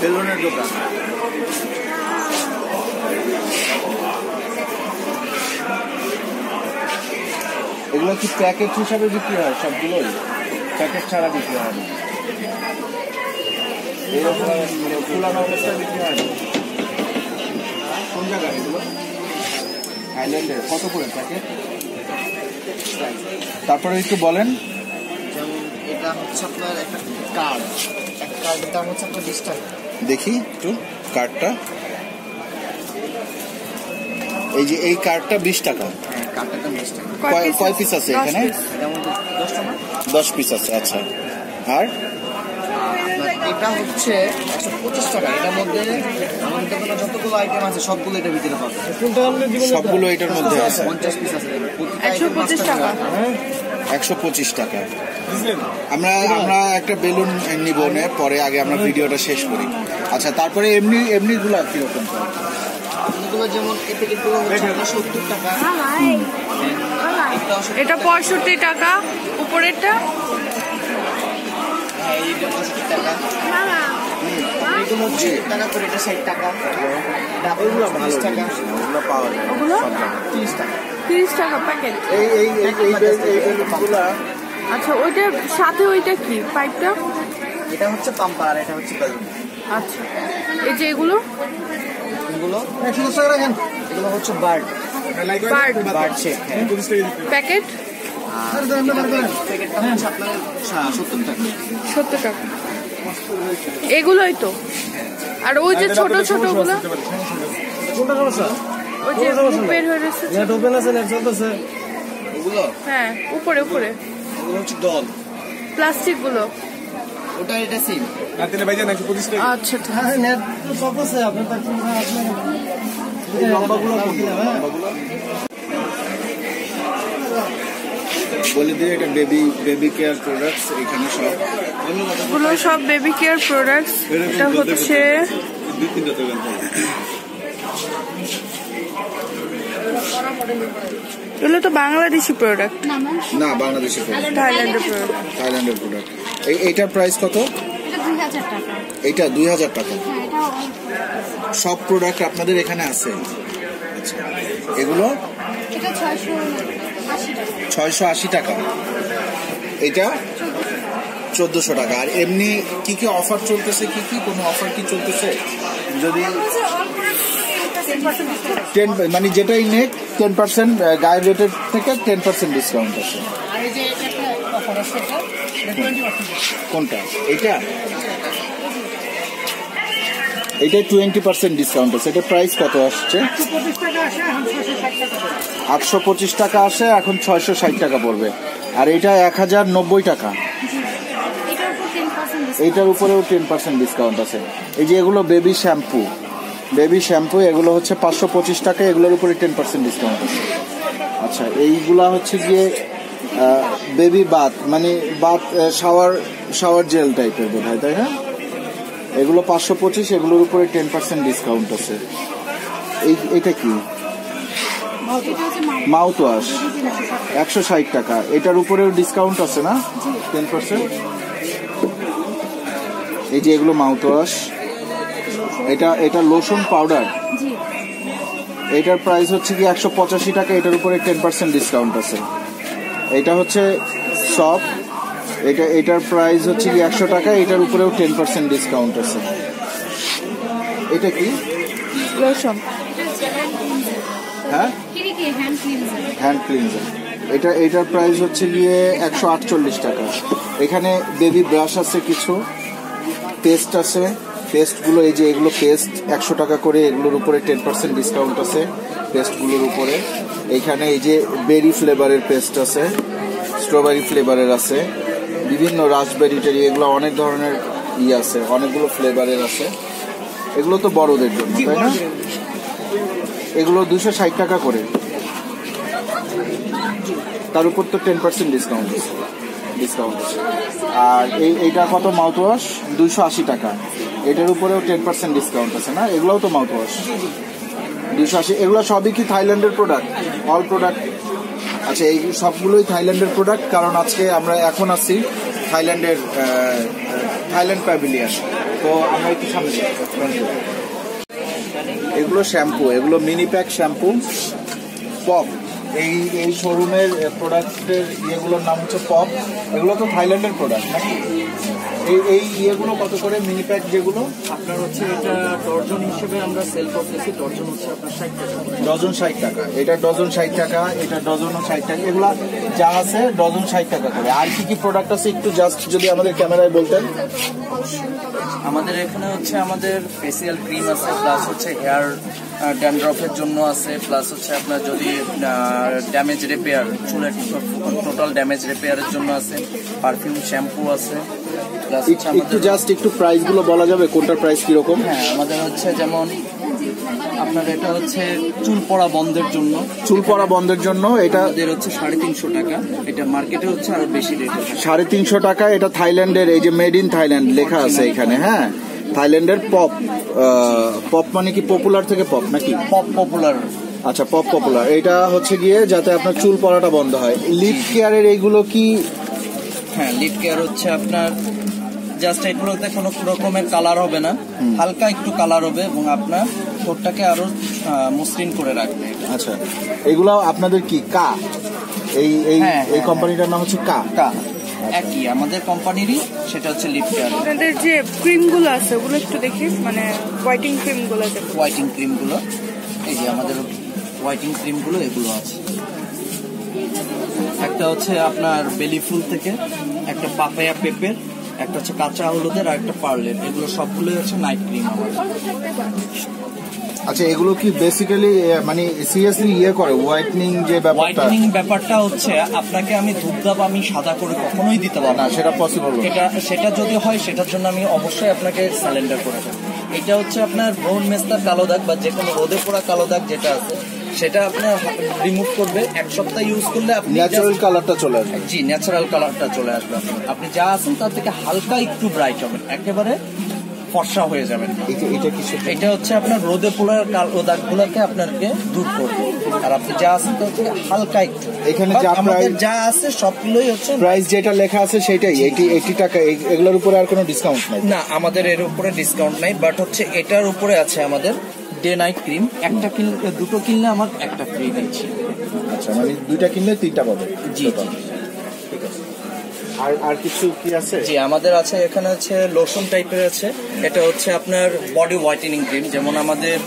বেলুনের দোকান। এগুলো কি প্যাকেট হিসাবে বিক্রি হয় সবগুলোই? প্যাকেট ছাড়া বিক্রি হয় না। মানে বিক্রি হয় কোন জায়গায় এগুলো? কত করে প্যাকেট? তারপরে একটু বলেন। যেমন এটা হচ্ছে আপনার একটা কার্ড এক কার্ডের দাম হচ্ছে আপনার বিশ টাকা। দেখি একটু কার্ডটা। এই যে এই কার্ডটা বিশ টাকা। হ্যাঁ কয়- কয় পিস আছে এখানে? দশ পিস আছে আচ্ছা। আর? এটা হচ্ছে একশো পঁচিশ টাকা। এটার মধ্যে দোকানে যতগুলো আইটেম আছে সবগুলো এটার ভিতরে পাবে সবগুলো এটার মধ্যে আছে। পঞ্চাশ পিস আছে। একশো item পঁচিশ টাকা। একশো পঁচিশ টাকা। আমরা আমরা একটা বেলুন নিব পরে আগে আমরা ভিডিওটা শেষ করি। আচ্ছা তারপরে এমনি এমনি গুলা কীরকম? এগুলো যেমন সত্তর টাকা। এটা এটা পঁয়ষট্টি টাকা উপরেরটা? হ্যাঁ, আচ্ছা ওইটার সাথে ওইটা কি? পাইপটা এটা হচ্ছে পাম্পার এটা হচ্ছে বেলুন। আচ্ছা। এই যে এগুলো? এগুলো? রাখেন। এগুলো হচ্ছে বার্ড। বার্ড। বার্ড শেপ হ্যাঁ। প্যাকেট? সা- সত্তর টাকা। সত্তর টাকা। এগুলোই তো। আর ওই যে ছোট ছোটগুলো ওই যে বের হয়ে রয়েছে ওগুলো হ্যাঁ উপরে উপরে। ওগুলো হচ্ছে ডল। প্লাস্টিকগুলো ওটা এটা সেম আচ্ছা হ্যাঁ নেট সব আছে আপনার এই লম্বাগুলো কোনগুলো? লম্বাগুলো? বলে দিয়ে এটা বেবি বেবি কেয়ার প্রোডাক্টস এখানে সব। এগুলো সব বেবি কেয়ার প্রোডাক্টস এটা হচ্ছে এগুলো তো বাংলাদেশি প্রোডাক্ট না বাংলাদেশি প্রোডাক্ট থাইল্যান্ডের প্রোডাক্ট থাইল্যান্ডের প্রোডাক্ট এইটার প্রাইস কত? এটা দুই হাজার টাকা। হ্যাঁ সব প্রোডাক্ট আপনাদের এখানে আছে? আচ্ছা এগুলো? ছয়শো আশি টাকা। ছয়শো আশি টাকা। এটা চোদ্দশো টাকা। আর এমনি কি কি অফার চলতেছে? কি কি কোনো অফার কি চলতেছে? যদি টেন মানে যেটাই নেক টেন পার্সেন্ট গায়ের রেটের থেকে টেন পার্সেন্ট ডিসকাউন্ট আছে। কোনটা? এটা? এটা টোয়েন্টি পার্সেন্ট ডিসকাউন্ট আছে। এটা প্রাইস কত আসছে? আটশো পঁচিশ টাকা আসে, এখন ছয়শো ষাট টাকা পড়বে। আর এটা এক হাজার নব্বই টাকা। এইটার উপরেও টেন পার্সেন্ট ডিসকাউন্ট আছে। এই যে এগুলো বেবি শ্যাম্পু বেবি শ্যাম্পু এগুলো হচ্ছে পাঁচশো পঁচিশ টাকা, এগুলোর উপরে টেন পার্সেন্ট ডিসকাউন্ট আছে। আচ্ছা এইগুলা হচ্ছে গিয়ে বেবি বাথ মানে বাথ শাওয়ার শাওয়ার জেল টাইপের বোধ হয় তাই না? এগুলো পাঁচশো পঁচিশ এগুলোর উপরে টেন পার্সেন্ট ডিসকাউন্ট আছে। এই এটা কি? মাউথ ওয়াশ একশো ষাট টাকা। এটার উপরেও ডিসকাউন্ট আছে না? টেন পার্সেন্ট এই যে এগুলো মাউথ ওয়াশ এটা এটা লোশন পাউডার এটার প্রাইস হচ্ছে কি একশো পঁচাশি টাকা এটার উপরে টেন পার্সেন্ট ডিসকাউন্ট আছে। এটা হচ্ছে সব। এটা এটার প্রাইস হচ্ছে কি একশো টাকা এটার উপরেও টেন পার্সেন্ট ডিসকাউন্ট আছে। এটা কি? লোশন হ্যাঁ? হ্যান্ড ক্লিনজার হ্যান্ড ক্লিনজার এটা এটার প্রাইস হচ্ছে গিয়ে একশো আটচল্লিশ টাকা। এখানে বেবি ব্রাশ আছে কিছু পেস্ট আছে। পেস্টগুলো, এই যে এগুলো পেস্ট একশো টাকা করে, এগুলোর উপরে টেন পার্সেন্ট ডিসকাউন্ট আছে পেস্টগুলোর উপরে। এইখানে এই যে বেরি ফ্লেভারের পেস্ট আছে স্ট্রবেরি ফ্লেভারের আছে, বিভিন্ন রাসবেরি টেরি, এগুলো অনেক ধরনের ই আছে, অনেকগুলো ফ্লেভারের আছে। এগুলো তো বড়দের জন্য, তাই না? এগুলো দুশো ষাট টাকা করে। তার উপর তো টেন পার্সেন্ট ডিসকাউন্ট আছে ডিসকাউন্ট আর এই, এইটা কত মাউথ ওয়াশ দুইশো আশি টাকা। এটার উপরেও টেন পার্সেন্ট ডিসকাউন্ট আছে না? এগুলোও তো মাউথ ওয়াশ দুইশো আশি এগুলো সবই কি থাইল্যান্ডের প্রোডাক্ট অল প্রোডাক্ট আচ্ছা এই সবগুলোই থাইল্যান্ডের প্রোডাক্ট কারণ আজকে আমরা এখন আছি থাইল্যান্ডের থাইল্যান্ড প্যাভিলিয়ন তো আমরা একটু সামনে এগুলো শ্যাম্পু এগুলো মিনি প্যাক শ্যাম্পু পপ এই এই শোরুমের প্রোডাক্টের ইয়েগুলোর নাম হচ্ছে পপ এগুলো তো থাইল্যান্ডের প্রোডাক্ট নাকি? এই এই ইয়েগুলো কত করে? মিনি প্যাক যেগুলো? আপনার হচ্ছে এটা ডর্জন হিসেবে আমরা সেল করতেছি ডর্জন হচ্ছে আপনার ষাট টাকা ডজন ষাট টাকা এটা ডজন ষাট টাকা এটা ডজনও ষাট টাকা এগুলা যা আছে ডজন ষাট টাকা করে। আর কি কি প্রোডাক্ট আছে একটু জাস্ট যদি আমাদের ক্যামেরায় বলতেন? আমাদের এখানে হচ্ছে আমাদের ফেসিয়াল ক্রিম আছে প্লাস হচ্ছে হেয়ার ড্যান্ড্রফের জন্য আছে প্লাস হচ্ছে আপনার যদি ড্যামেজ রিপেয়ার চুলের টোটাল ড্যামেজ রিপেয়ারের জন্য আছে পারফিউম শ্যাম্পু আছে একটু জাস্ট একটু প্রাইসগুলো বলা যাবে কোনটার প্রাইস কীরকম? হ্যাঁ আমাদের হচ্ছে যেমন আপনার এটা হচ্ছে চুল পড়া বন্ধের জন্য। চুল পড়া বন্ধের জন্য এটা আমাদের হচ্ছে সাড়ে তিনশো টাকা এটা মার্কেটে হচ্ছে আরও বেশি রেট সাড়ে তিনশো টাকা এটা থাইল্যান্ডের এই যে মেড ইন থাইল্যান্ড লেখা আছে এখানে হ্যাঁ? থাইল্যান্ডের পপ পপ মানে কি পপুলার থেকে পপ নাকি? পপ পপুলার আচ্ছা পপ পপুলার এটা হচ্ছে গিয়ে যাতে আপনার চুল পড়াটা বন্ধ হয়। লিপ কেয়ারের এইগুলো কি? হ্যাঁ লিপ কেয়ার হচ্ছে আপনার জাস্ট এগুলোতে কোনো রকমের কালার হবে না। হালকা একটু কালার হবে এবং আপনার ঠোঁটটাকে আরও মসৃণ করে রাখবে। আচ্ছা এগুলো আপনাদের কি? কা? এই এই হ্যাঁ, এই হ্যাঁ, কোম্পানিটার নাম হচ্ছে কা? কা। একই আমাদের কোম্পানিরই সেটা হচ্ছে লিপ কেয়ার আপনাদের যে ক্রিমগুলো আছে ওগুলো একটু দেখি মানে হোয়াইটিং ক্রিমগুলো আছে। হোয়াইটিং ক্রিমগুলো এই যে আমাদের হোয়াইটিং ক্রিমগুলো এগুলো আছে। একটা হচ্ছে আপনার বেলি ফুল থেকে একটা পাপায়া পেপের একটা হচ্ছে কাঁচা হলুদের আর একটা পার্লের। এগুলো সবগুলোই হচ্ছে নাইট ক্রিম আমাদের। আচ্ছা এগুলো কি বেসিক্যালি মানে সিরিয়াসলি ইয়ে করে হোয়াইটনিং যে ব্যাপারটা? হোয়াইটেনিং ব্যাপারটা হচ্ছে আপনাকে আমি ধূপধাপ আমি সাদা করে কখনোই দিতে পারব না। সেটা পসিবল এটা সেটা যদি হয় সেটার জন্য আমি অবশ্যই আপনাকে স্যালেন্ডার করে দেবো। এটা হচ্ছে আপনার ব্রাউন মেস্তার কালো দাগ বা যে কোনো রোদে পোড়া কালো দাগ যেটা আছে সেটা আপনার রিমুভ করবে। এক সপ্তাহ ইউজ করলে আপনি ন্যাচারাল কালারটা চলে আসবে। জি ন্যাচারাল কালারটা চলে আসবে। আপনি যা আছেন তার থেকে হালকা একটু ব্রাইট হবেন একেবারে ফর্সা হয়ে যাবেন। এটা জন্য? এটা হচ্ছে আপনার রোদে পোড়ার কালো দাগগুলোকে আপনাকে দূর করবে। আর আপনি যা আছেন হালকা একটু। এখানে যা আমাদের যা আছে সবগুলোই হচ্ছে প্রাইস যেটা লেখা আছে সেটাই। এইটি এইটি টাকা এগুলোর উপরে আর কোনো ডিসকাউন্ট নাই। না আমাদের এর উপরে ডিসকাউন্ট নাই বাট হচ্ছে এটার উপরে আছে আমাদের ডে নাইট ক্রিম একটা কিনলে দুটো কিনলে আমার একটা ফ্রি দিচ্ছি। আচ্ছা মানে দুইটা কিনলে তিনটা পাবে। জি, Total। জি। ঠিক আছে আর আর কিছু কি আছে? জি, আমাদের আছে, এখানে হচ্ছে লোশন টাইপের আছে। এটা হচ্ছে আপনার বডি হোয়াইটেনিং ক্রিম যেমন আমাদের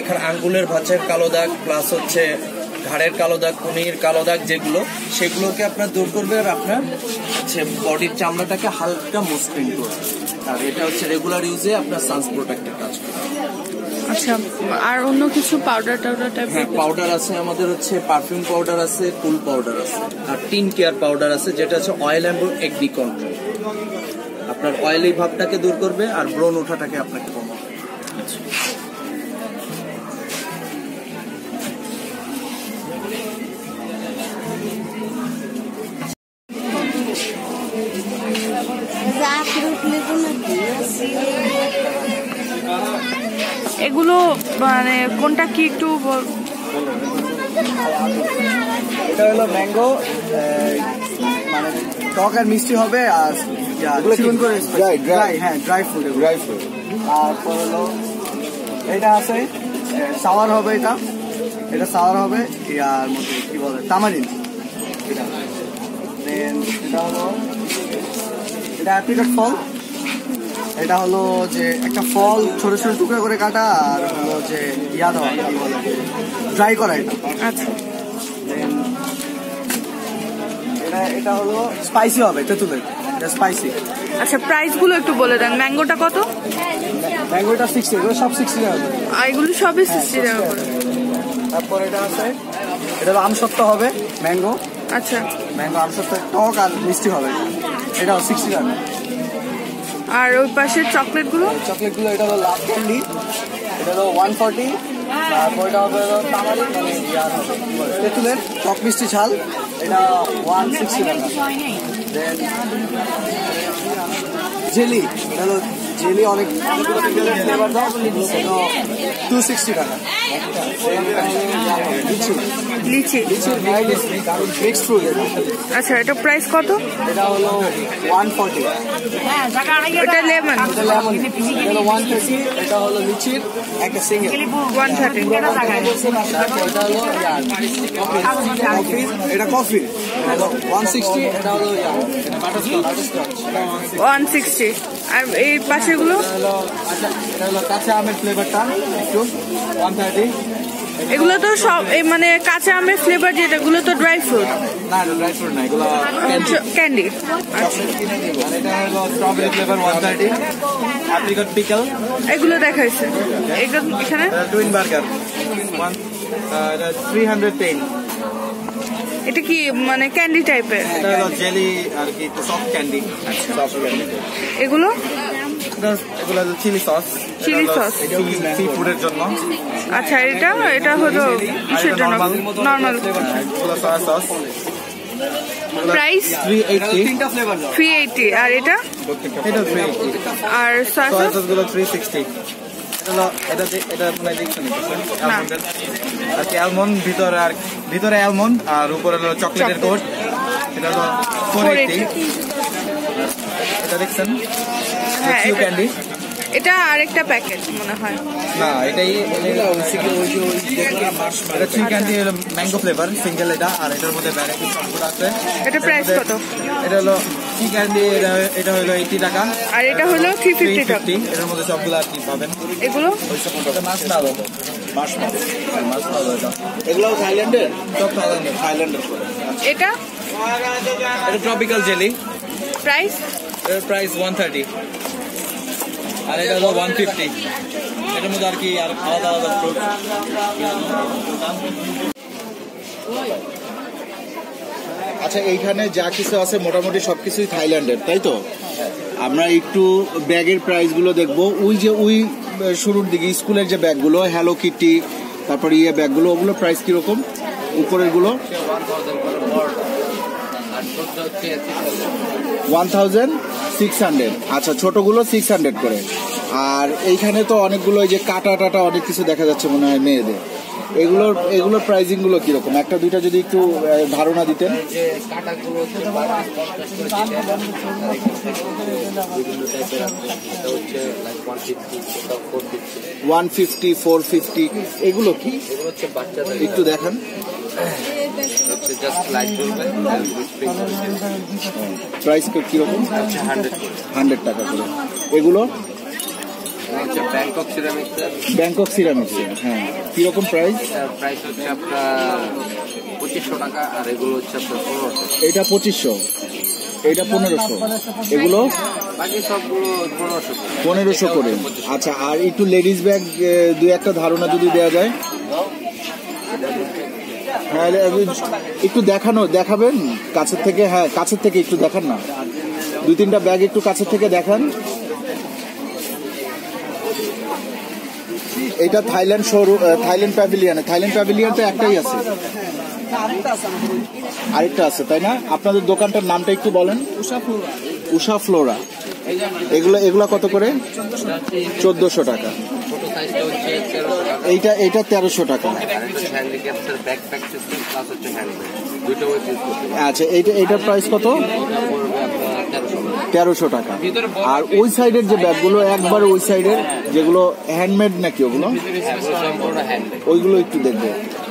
এখানে আঙ্গুলের ভাঁজের কালো দাগ প্লাস হচ্ছে ঘাড়ের কালো দাগ, কুনির কালো দাগ যেগুলো, সেগুলোকে আপনার দূর করবে আর আপনার হচ্ছে বডির চামড়াটাকে হালকা মসৃণ করবে। আর এটা হচ্ছে রেগুলার ইউজে আপনার সানস প্রোটেক্টের কাজ করে। আচ্ছা আর অন্য কিছু পাউডার টাউডার হ্যাঁ টাইপের পাউডার আছে আমাদের হচ্ছে পারফিউম পাউডার আছে কুল পাউডার আছে আর টিন কেয়ার পাউডার আছে যেটা হচ্ছে অয়েল অ্যান্ড একনি কন্ট্রোল আপনার অয়েলি ভাবটাকে দূর করবে আর ব্রণ ওঠাটাকে আপনাকে এগুলো মানে কোনটা কি একটু বল- এটা হলো ম্যাঙ্গো মানে টক আর মিষ্টি হবে আর চিকন করে Dry, dry? হ্যাঁ ড্রাই ফ্রুট ড্রাই ফ্রুট তারপর হলো এটা আছে সাওয়ার হবে এটা। এটা সাওয়ার হবে ইয়ার মধ্যে কি বলে তামারিন। এটা। দেন এটা হলো এটা অ্যাপ্রিকট ফল। এটা হলো যে একটা ফল ছোট ছোট টুকরো করে কাটা আর হলো যে ইয়া দেওয়া ড্রাই করা এটা। আচ্ছা। এটা এটা হলো স্পাইসি হবে তেঁতুলের। এটা স্পাইসি আচ্ছা প্রাইসগুলো একটু বলে দেন। ম্যাঙ্গোটা কত? ম্যাঙ্গোটা সিক্সটি এগুলো সব সিক্সটি টাকা। আর এগুলো সবই সিক্সটি টাকা করে তারপর এটা আছে এটা আমসত্ত্ব হবে ম্যাঙ্গো আচ্ছা। ম্যাঙ্গো আমসত্ত্ব টক আর মিষ্টি হবে। এটাও সিক্সটি টাকা আর ওই পাশের চকলেটগুলো চকলেটগুলো এটা হলো লাভ ক্যান্ডি এটা হলো ওয়ান ফর্টি তারপর এটা হবে হলো মানে বলে, তেঁতুলের টক মিষ্টি ঝাল এটা ওয়ান সিক্সটি টাকা দেন জেলি এটা হলো জেলি অনেক ফ্লেভার দাও টু সিক্সটি টাকা। লিচি। লিচি আচ্ছা এটা প্রাইস কত? এটা হলো ওয়ান ফর্টি এটা লেমন এটা লেমন এটা হলো লিচির একটা সিঙ্গেল ওয়ান থার্টি এটা হলো কফি এটা কফি ওয়ান সিক্সটি এটা হলো বাটারস্কচ ওয়ান সিক্সটি আর এই পাশেগুলো কাঁচা আমের ফ্লেভারটা একটু ওয়ান থার্টি এগুলো তো সব এই মানে কাঁচা আমের ফ্লেভার যেটা এগুলো তো ড্রাই ফ্রুট না ড্রাই ফ্রুট না এগুলো ক্যান্ডি এটা হলো strawberry flavour one thirty pickle এগুলো দেখাইছে। এখানে? টুইন বার্গার ওয়ান এটা কি মানে ক্যান্ডি টাইপের এটা হলো জেলি আর কি সফট ক্যান্ডি সফট ক্যান্ডি এগুলো? এগুলো হলো chilli sauce Chili sauce। Sea ফুডের জন্য। আচ্ছা এটা এটা হলো কিসের জন্য? নর্মাল এগুলো soya sauce price three eighty তিনটা ফ্লেভার থ্রি এইটি আর এটা? আর সয়া সস সসগুলো এটা হলো এটা মনে দেখছেন। আর কি অ্যালমন্ড ভিতরে আর ভিতরে অ্যালমন্ড আর উপরে হলো চকলেটের কোট এটা হলো ফোর 480 এটা দেখছেন? ক্যান্ডি এটা আরেকটা প্যাকেট মনে হয়। না এটাই এটা চিউ ক্যান্ডি হলো ম্যাঙ্গো ফ্লেভার সিঙ্গেল এটা। আর এটার মধ্যে ভ্যারাইটি সবগুলো আছে। এটা প্রাইস কত? এটা হলো চিউ ক্যান্ডি এটা এটা হলো এইটি টাকা। আর এটা হলো থ্রি থ্রি ফিফটি টাকা। এটার মধ্যে সবগুলো কি পাবেন। এগুলো? মাসমালো মাসমালো এগুলো থাইল্যান্ডের সব থাইল্যান্ডের থাইল্যান্ডের এটা এটা ট্রপিক্যাল জেলি প্রাইস এর প্রাইস ওয়ান থার্টি আর এটা হলো ওয়ান ফিফটি এটার মধ্যে আর কি আর আলাদা আলাদা ফ্রুট আচ্ছা এইখানে যা কিছু আছে মোটামুটি সবকিছুই থাইল্যান্ডের তাই তো? আমরা একটু ব্যাগের প্রাইসগুলো দেখব। ওই যে ওই শুরুর দিকে স্কুলের যে ব্যাগগুলো হ্যালো কিটি তারপর ইয়ে ব্যাগগুলো, ওগুলো প্রাইস কীরকম? উপরেরগুলো ওয়ান থাউজেন্ড সিক্স হান্ড্রেড আচ্ছা ছোটগুলো সিক্স হান্ড্রেড করে। আর এইখানে তো অনেকগুলো যে কাটা টাটা অনেক কিছু দেখা যাচ্ছে মনে হয় মেয়েদের। এগুলোর এগুলোর প্রাইসিংগুলো কীরকম? একটা দুইটা যদি একটু ধারণা দিতেন। ওয়ান ফিফটি ফোর ফিফটি এগুলো কি? একটু দেখান। হচ্ছে জাস্ট লাইট জ্বলবে প্রাইস কীরকম হান্ড্রেড টাকা করে। এগুলো? ব্যাংকক সিরামিক্সের ব্যাংকক হ্যাঁ। কীরকম প্রাইস প্রাইস হচ্ছে আপনার পঁচিশশো টাকা আর এগুলো হচ্ছে আপনার পনেরোশো। এটা পঁচিশশো এটা পনেরোশো। এগুলো? বাকি সবগুলো পনেরোশো করে। পনেরোশো করে। আচ্ছা আর একটু লেডিস ব্যাগ দুই একটা ধারণা যদি দেওয়া যায়। হ্যাঁ একটু দেখানো দেখাবেন? কাছের থেকে হ্যাঁ কাছের থেকে একটু দেখান না। দুই তিনটা ব্যাগ একটু কাছের থেকে দেখান। এটা থাইল্যান্ড শোরু থাইল্যান্ড প্যাভিলিয়নে থাইল্যান্ড প্যাভিলিয়ন তো একটাই আছে। আরেকটা আছে তাই না? আপনাদের দোকানটার নামটা একটু বলেন। উষা ফ্লোরা। এগুলো এগুলো কত করে? চোদ্দশো টাকা। ছোটো সাইজটা হচ্ছে তেরোশো টাকা এইটা এইটা তেরোশো টাকা আচ্ছা এইটা এইটার প্রাইস কত? তেরোশো টাকা। আর ওই সাইডের যে ব্যাগগুলো, একবার ওই সাইডের যেগুলো হ্যান্ডমেড নাকি ওগুলো? ওইগুলো একটু দেখব।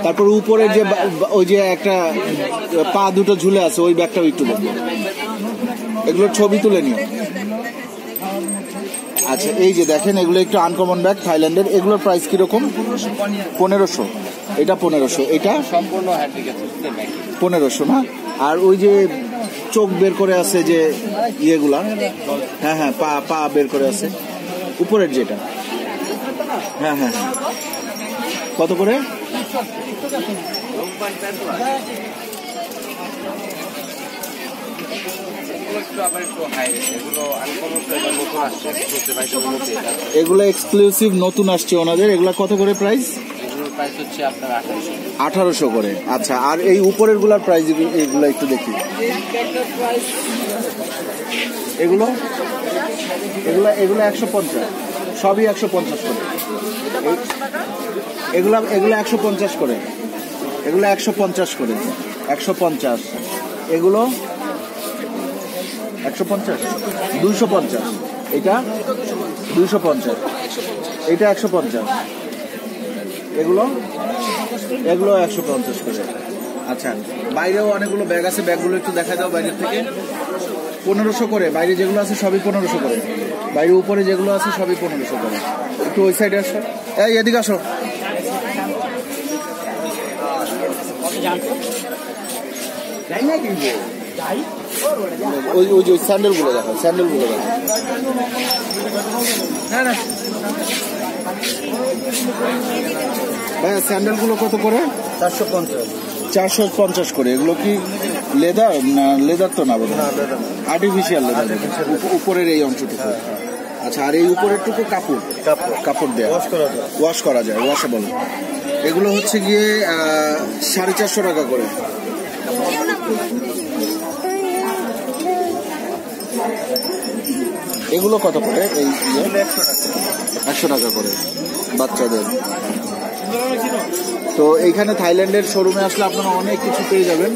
তারপর উপরে যে ওই যে একটা পা দুটো ঝুলে আছে, ওই ব্যাগটাও একটু দেখব। এগুলোর ছবি তুলে নিও। আচ্ছা এই যে দেখেন, এগুলো একটু আনকমন ব্যাগ থাইল্যান্ডের এগুলোর প্রাইস কীরকম? পনেরোশো। এটা পনেরোশো। এটা? সম্পূর্ণ পনেরোশো না? আর ওই যে চোখ বের করে আছে যে ইয়েগুলা? হ্যাঁ হ্যাঁ পা পা বের করে আছে। উপরের যেটা? হ্যাঁ হ্যাঁ হ্যাঁ। কত করে। এগুলো এক্সক্লুসিভ নতুন আসছে ওনাদের। এগুলা কত করে প্রাইস আঠারোশো। আঠারোশো করে। আচ্ছা আর এই উপরেরগুলার প্রাইস এগুলো একটু দেখি। এগুলো? এগুলো এগুলো একশো পঞ্চাশ। সবই একশো পঞ্চাশ করে। এগুলো এগুলো একশো পঞ্চাশ করে। এগুলো একশো পঞ্চাশ করে। একশো পঞ্চাশ। এগুলো? একশো পঞ্চাশ। দুইশো পঞ্চাশ। এটা? দুইশো পঞ্চাশ। এটা একশো পঞ্চাশ। এগুলো? এগুলো একশো পঞ্চাশ করে। আচ্ছা বাইরেও অনেকগুলো ব্যাগ আছে, ব্যাগগুলো একটু দেখা দাও বাইরের থেকে। পনেরোশো করে, বাইরে যেগুলো আছে সবই পনেরোশো করে। বাইরে উপরে যেগুলো আছে সবই পনেরোশো করে। একটু ওই সাইডে আসো। এই, এদিকে আসো। ওই ওই যে স্যান্ডেলগুলো দেখো স্যান্ডেলগুলো দেখো। ভাইয়া স্যান্ডেলগুলো কত করে? চারশো পঞ্চাশ। চারশো পঞ্চাশ করে। এগুলো কি লেদার না লেদার তো না বোধ আর্টিফিশিয়াল লেদার উপরের এই অংশটুকু। আচ্ছা আর এই উপরেরটুকু কাপড়? কাপড়। কাপড় দেওয়া ওয়াশ করা যায়। ওয়াশ করা যায় ওয়াশেবল এগুলো হচ্ছে গিয়ে সাড়ে চারশো টাকা করে। এগুলো কত করে? এই ইয়ে? একশো টাকা করে বাচ্চাদের। তো এইখানে থাইল্যান্ডের শোরুমে আসলে আপনারা অনেক কিছু পেয়ে যাবেন।